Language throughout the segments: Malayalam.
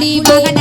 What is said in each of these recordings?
i'm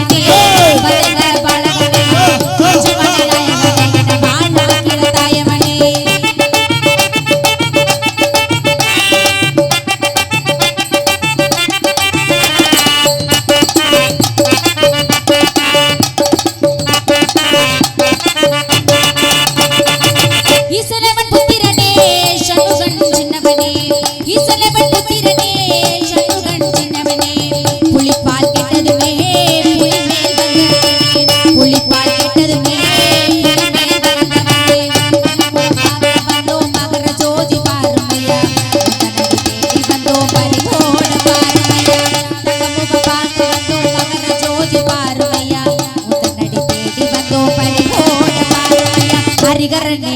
തനടി തേടി വന്നോ പരിഭോണ പാർമയ ഹരികരനെ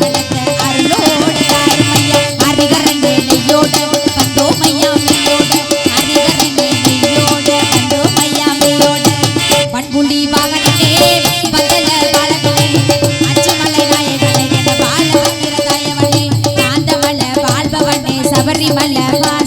ever